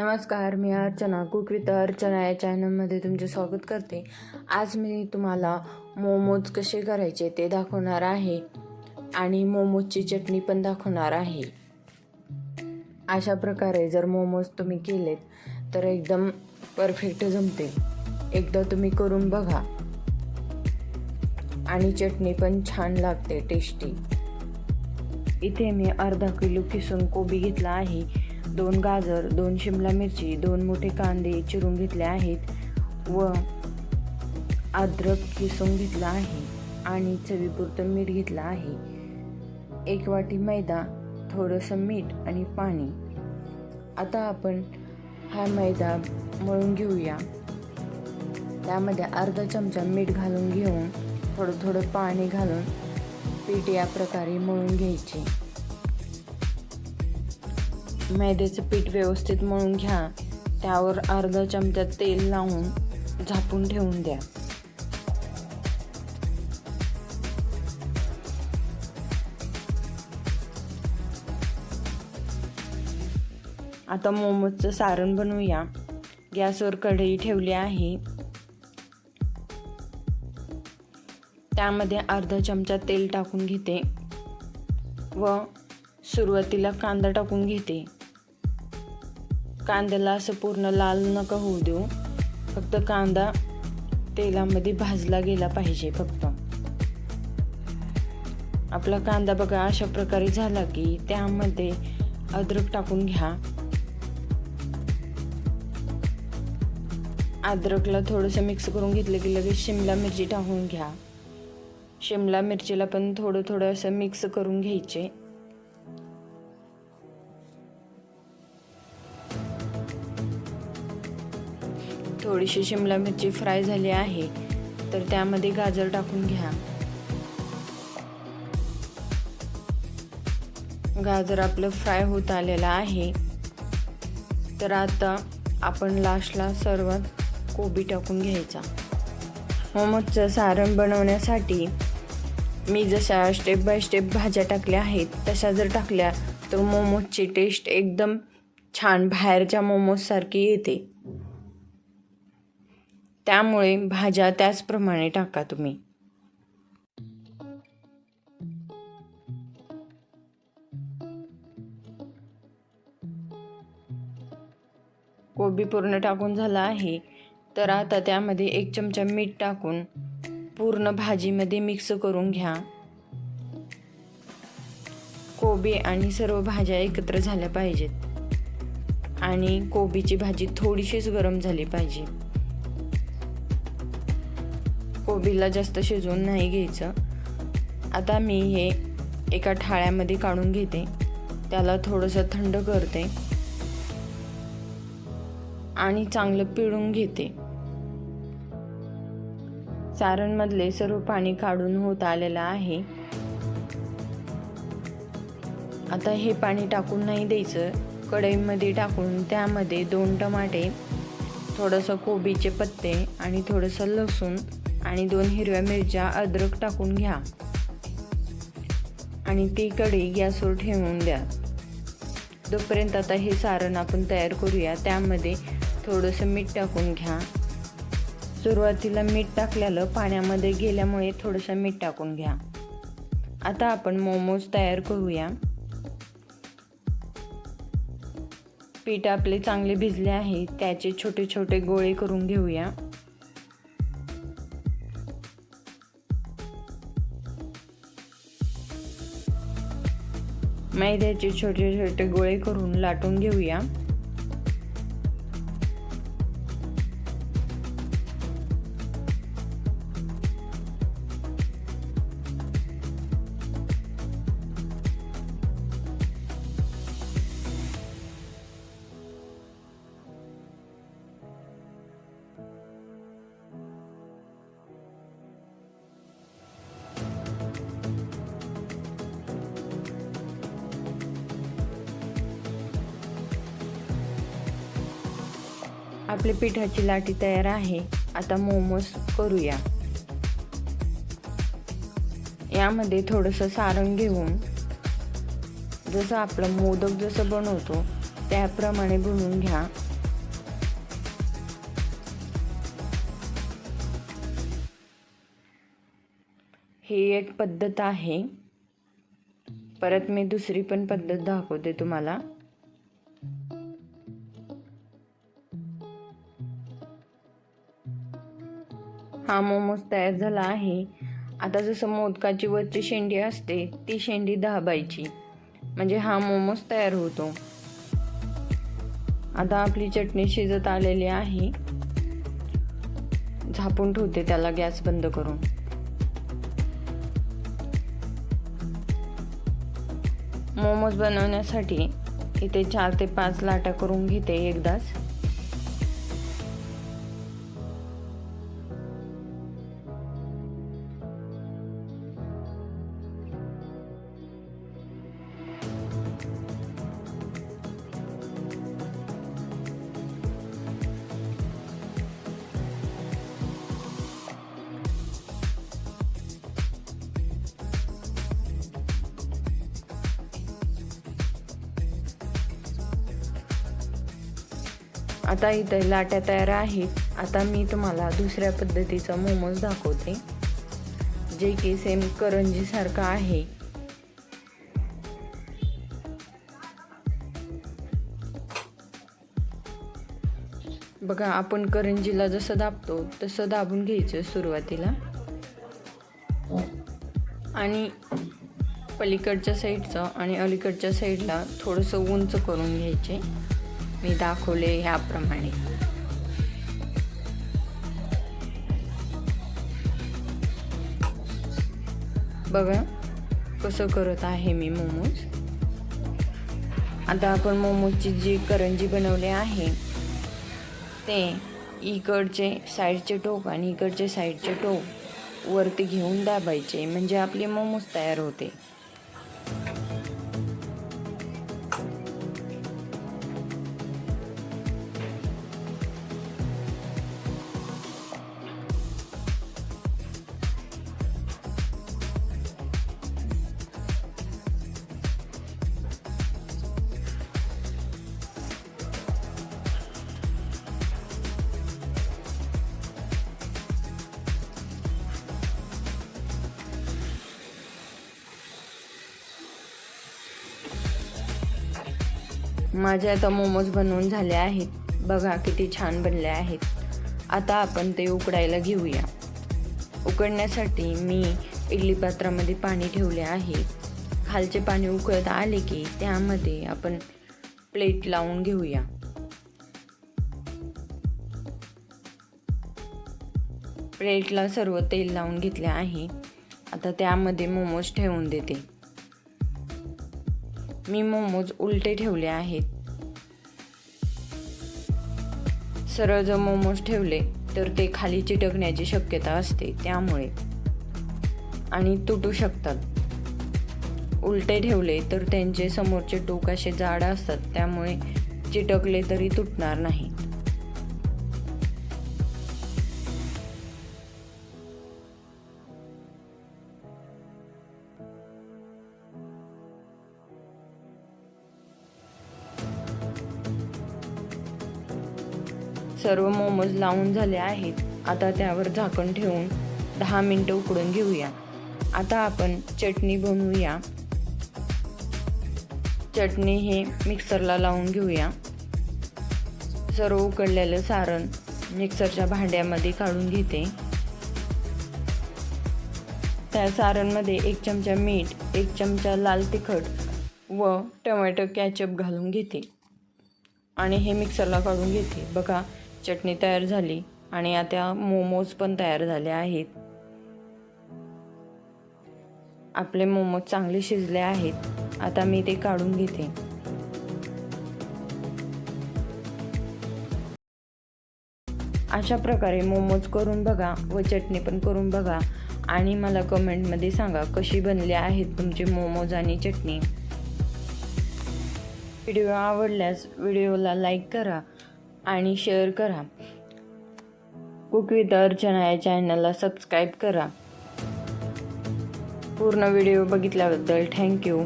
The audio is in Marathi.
नमस्कार मी अर्चना कुक विथ अर्चना या चॅनलमध्ये तुमचे स्वागत करते. आज मी तुम्हाला मोमोज कसे करायचे ते दाखवणार आहे आणि मोमोजची चटणी पण दाखवणार आहे. अशा प्रकारे जर मोमोज तुम्ही केलेत तर एकदम परफेक्ट जमतील एकदा तुम्ही करून बघा. आणि चटणी पण छान लागते टेस्टी इथे मी अर्धा किलो किसून कोबी घेतला आहे. दोन गाजर दोन शिमला मिरची दोन मोठे कांदे चिरून घेतले आहेत व अद्रक किसून घेतला आहे आणि चवीपुरतं मीठ घेतलं आहे. एक वाटी मैदा थोडंसं मीठ आणि पाणी. आता आपण हा मैदा मळून घेऊया. त्यामध्ये अर्धा चमचा मीठ घालून घेऊन थोडं थोडं पाणी घालून पीठ या प्रकारे मळून घ्यायचे. मैद्याचं पीठ व्यवस्थित मळून घ्या. त्यावर अर्धा चमचा तेल लावून झापून ठेवून द्या. आता मोमोजचं सारण बनवूया. गॅसवर कढई ठेवली आहे. त्यामध्ये अर्धा चमचा तेल टाकून घेते व सुरुवातीला कांदा टाकून घेते. कांद्याला असं पूर्ण लाल नका होऊ देऊ. फक्त कांदा तेलामध्ये भाजला गेला पाहिजे फक्त. आपला कांदा बघा अशा प्रकारे झाला की त्यामध्ये अद्रक टाकून घ्या. अद्रकला थोडंसं मिक्स करून घेतलं की लगेच शिमला मिरची टाकून घ्या. शिमला मिरचीला पण थोडं थोडं असं मिक्स करून घ्यायचे. थोडीशी शिमला मिरची फ्राय झाली आहे तर त्यामध्ये गाजर टाकून घ्या. गाजर आपलं फ्राय होत आलेलं आहे. तर आता आपण लास्टला सर्वात कोबी टाकून घ्यायचा. मोमोजचं सारण बनवण्यासाठी मी जशा स्टेप बाय स्टेप भाज्या टाकल्या आहेत तशा जर टाकल्या तर मोमोजची टेस्ट एकदम छान बाहेरच्या मोमोजसारखी येते. त्यामुळे भाज्या त्याचप्रमाणे टाका तुम्ही. कोबी पूर्ण टाकून झाला आहे. तर आता त्यामध्ये एक चमचा मीठ टाकून पूर्ण भाजीमध्ये मिक्स करून घ्या. कोबी आणि सर्व भाज्या एकत्र झाल्या पाहिजेत. आणि कोबीची भाजी थोडीशीच गरम झाली पाहिजे. कोबीला जास्त शिजवून नाही घ्यायचं. आता मी हे एका ठाळ्यामध्ये काढून घेते. त्याला थोडंसं थंड करते. आणि चांगलं पिळून घेते. सारणमधले सर्व पाणी काढून होत आलेलं आहे. आता हे पाणी टाकून नाही द्यायचं. कढईमध्ये टाकून त्यामध्ये दोन टमाटे थोडंसं कोबीचे पत्ते आणि थोडंसं लसूण आणि दोन हिरव्या मिरच्या अद्रक टाकून घ्या. आणि ती कढी गॅसवर ठेवून द्या. तोपर्यंत आता हे सारण आपण तयार करूया. त्यामध्ये थोडंसं मीठ टाकून घ्या. सुरुवातीला मीठ टाकलेलं पाण्यामध्ये गेल्यामुळे थोडंसं मीठ टाकून घ्या. आता आपण मोमोज तयार करूया. पीठ आपले चांगले भिजले आहे. त्याचे छोटे छोटे गोळे करून घेऊया. मैद्याचे छोटे छोटे गोळे करून लाटून घेऊया. आपली पिठाची लाटी तयार आहे. आता मोमोज करूया. यामध्ये थोडंसं सारण घेऊन जसं आपलं मोदक जसं बनवतो त्याप्रमाणे बनवून घ्या. ही एक पद्धत आहे. परत मी दुसरी पण पद्धत दाखवते तुम्हाला. हा मोमोज तयार झाला आहे. आता जसं मोदकाची वरची शेंडी असते ती शेंडी दाबायची म्हणजे हा मोमोज तयार होतो. आता आपली चटणी शिजत आलेली आहे. झापून ठेवते त्याला गॅस बंद करून. मोमोज बनवण्यासाठी इथे चार ते पाच लाटा करून घेते एकदाच. आता इथे लाट्या तयार आहेत. आता मी तुम्हाला दुसऱ्या पद्धतीचा मोमोज दाखवते. जे की सेम करंजीसारखं आहे. बघा आपण करंजीला जसं दाबतो तसं दाबून घ्यायचं सुरुवातीला. आणि पलीकडच्या साईडचं आणि अलीकडच्या साईडला थोडंसं उंच करून घ्यायचे. मी दाखवले ह्याप्रमाणे. बघा कसं करत आहे मी मोमोज. आता आपण मोमोजची जी करंजी बनवली आहे ते इकडचे साईडचे टोक आणि इकडचे साईडचे टोक वरती घेऊन दाबायचे म्हणजे आपले मोमोज तयार होते. माझे आता मोमोज बनवून झाले आहेत. बघा किती छान बनले आहेत. आता आपण ते उकडायला घेऊया. उकडण्यासाठी मी इडली पात्रामध्ये पाणी ठेवले आहे. खालचे पाणी उकळत आले की त्यामध्ये आपण प्लेट लावून घेऊया. प्लेटला सर्व तेल लावून घेतले आहे. आता त्यामध्ये मोमोज ठेवून देते. मी मोमोज उलटे ठेवले आहेत. सरळ जर मोमोज ठेवले तर ते खाली चिटकण्याची शक्यता असते त्यामुळे. आणि तुटू शकतात. उलटे ठेवले तर त्यांचे समोरचे टोक असे जाड असतात त्यामुळे चिटकले तरी तुटणार नाही. सर्व मोमोज लावून झाले आहेत. आता त्यावर झाकण ठेवून दहा मिनटं उकडून घेऊया. आता आपण चटणी बनवूया. चटणी हे मिक्सरला लावून घेऊया. सर्व उकडलेलं सारण मिक्सरच्या भांड्यामध्ये काढून घेते. त्या सारणमध्ये एक चमचा मीठ एक चमचा लाल तिखट व टोमॅटो कॅचअप घालून घेते. आणि हे मिक्सरला काढून घेते. बघा चटणी तयार झाली आणि आता मोमोज पण तयार झाले आहेत. आपले मोमोज चांगले शिजले आहेत. आता मी ते काढून घेते. अशा प्रकारे मोमोज करून बघा व चटणी पण करून बघा आणि मला कमेंटमध्ये सांगा कशी बनली आहेत तुमचे मोमोज आणि चटणी. व्हिडिओ आवडल्यास व्हिडिओला लाईक करा आणि शेअर करा. कुक विथ अर्चना या चॅनलला सबस्क्राईब करा. पूर्ण व्हिडिओ बघितल्याबद्दल थँक्यू